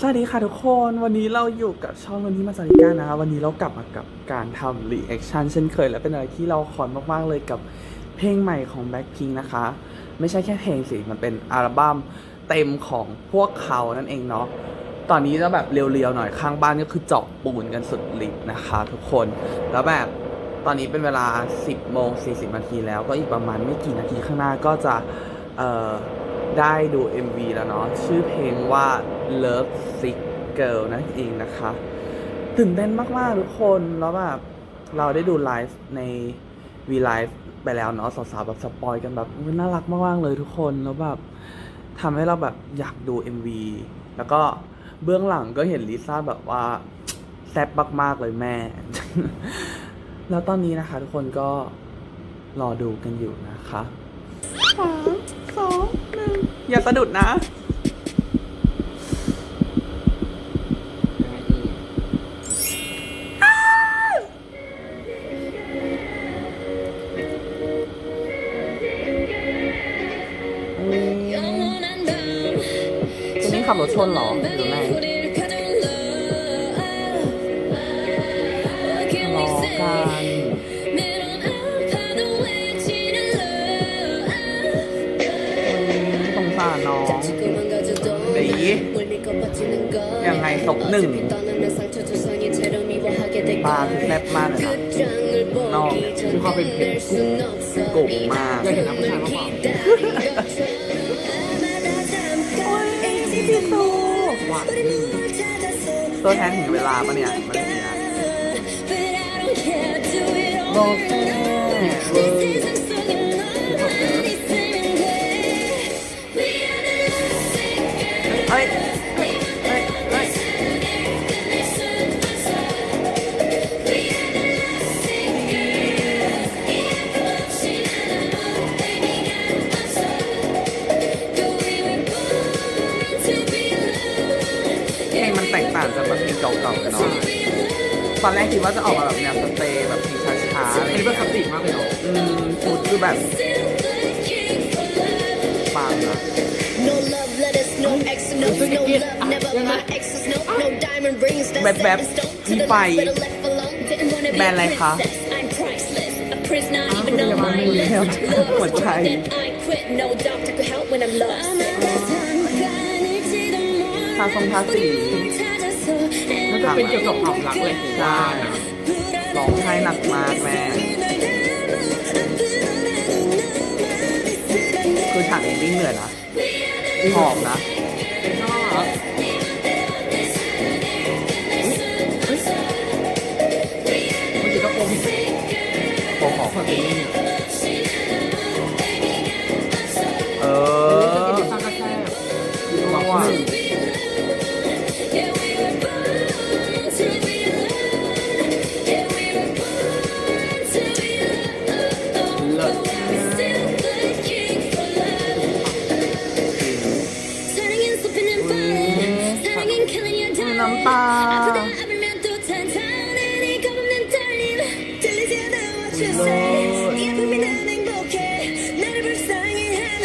สวัสดีค่ะทุกคนวันนี้เราอยู่กับช่องวันนี้มาสาริกานะคะวันนี้เรากลับมากับการทำรีแอคชั่นเช่นเคย และเป็นอะไรที่เราคอนมากๆเลยกับเพลงใหม่ของ Blackpink นะคะ ไม่ใช่แค่เพลงสิมันเป็นอัลบั้มเต็มของพวกเขานั่นเองเนาะตอนนี้จะแบบเรียวๆหน่อยข้างบ้านก็คือเจาะปูนกันสุดฤทธิ์นะคะทุกคนแล้วแบบตอนนี้เป็นเวลา 10โมง40นาทีแล้วก็อีกประมาณไม่กี่นาทีข้างหน้าก็จะเอ่อ ได้ดู MV แล้วเนาะชื่อเพลงว่า Love Sick Girl นั่นเองนะคะตื่นเต้นมาก ๆ ทุกคนแล้วแบบเราได้ดูไลฟ์ใน V Live ไปแล้วเนาะสาวๆแบบสปอยกันแบบน่ารักมาก ๆ เลยทุกคนแล้วแบบทำให้เราแบบอยากดู MV แล้วก็เบื้องหลังก็เห็นลิซ่าแบบว่าแซ่บมาก ๆ เลยแม่ แล้วตอนนี้นะคะ ทุกคนก็รอดูกันอยู่นะคะสามสอง อย่าสะดุดนะคุณนี่ขับรถชนเหรอหรือ น้องดียังไงตกหนึ่งปลาคือแซ่บมากเลยนะน้องคือเขาเป็นเพชรกุ่มมากอยากเห็นน้ำผู้ชายมากกว่าหวานนิดนึงตัวแทนถึงเวลาปะเนี่ยมาเลเซียโบเฟ่เว้ เพลงมันแตกต่างจากแบบเพลงเก่าๆกันเนาะตอนแรกคิดว่าจะออกมาแบบแนวสเตย์แบบเพลงช้าๆอะไรอันนี้เป็นคลาสสิกมากเลยเนาะอืมชุดคือแบบปังอะ No love letters, no X, no, no love, never my exes, no, no diamond rings. That's Bad Bad, set in stone. To mi the pai. left, better left alone. Didn't wanna be แบรนด์อะไร a คะ princess. I'm priceless. A prince not Ah, even คุณ on อย่ามา my ดูแล้ว list. Love หัว was ใจ one that I quit. No doctor could help when I'm lost. ทาทรงทาสีน่าจะเป็นเกี่ยวกับความรักเลยผมว่านะร้องไห้หนักมากแม่คือฉากนี้วิ่งเหนื่อยนะหอบนะน่ารักเมื่อกี้ก็โอมโอ้ขอขอตีนี่เอเอ น้ำตา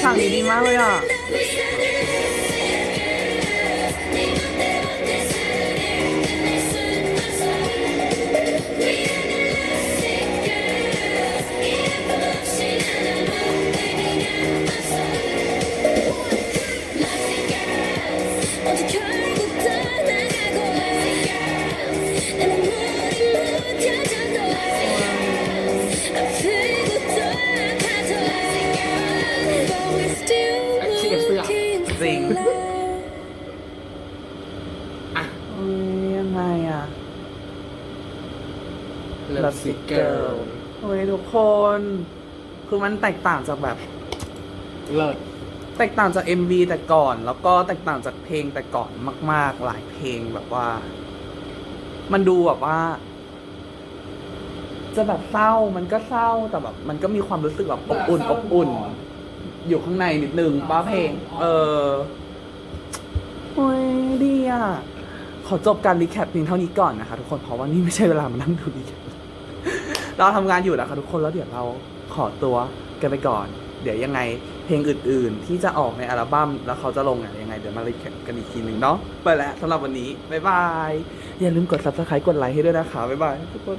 ฉากนี้ดีมากเลยอะ จริงอะเอ้ยยังไงอะ เลิฟซิกเกิลเฮ้ยทุกคน คือมันแตกต่างจากแบบ เลิศแตกต่างจาก MV แต่ก่อน แล้วก็แตกต่างจากเพลงแต่ก่อนมาก ๆ หลายเพลงแบบว่า มันดูแบบว่า จะแบบเศร้ามันก็เศร้าแต่แบบ มันก็มีความรู้สึกแบบอบอุ่นอบอุ่น อยู่ข้างในนิดนึงป้าเพลง เออโอ้ยดีอะ ขอจบการรีแคปเพียงเท่านี้ก่อนนะคะทุกคน เพราะว่านี่ไม่ใช่เวลามานั่งดูรีแคปเราทำงานอยู่นะคะทุกคนแล้วเดี๋ยวเราขอตัวกันไปก่อน เดี๋ยวยังไงเพลงอื่น ๆ ที่จะออกในอัลบั้มแล้วเขาจะลงอะยังไงเดี๋ยวมารีแคปกันอีกทีหนึ่งเนาะไปแล้วสำหรับวันนี้บ๊ายบายอย่าลืมกด subscribe กดไลค์ให้ด้วยนะคะบ๊ายบายทุกคน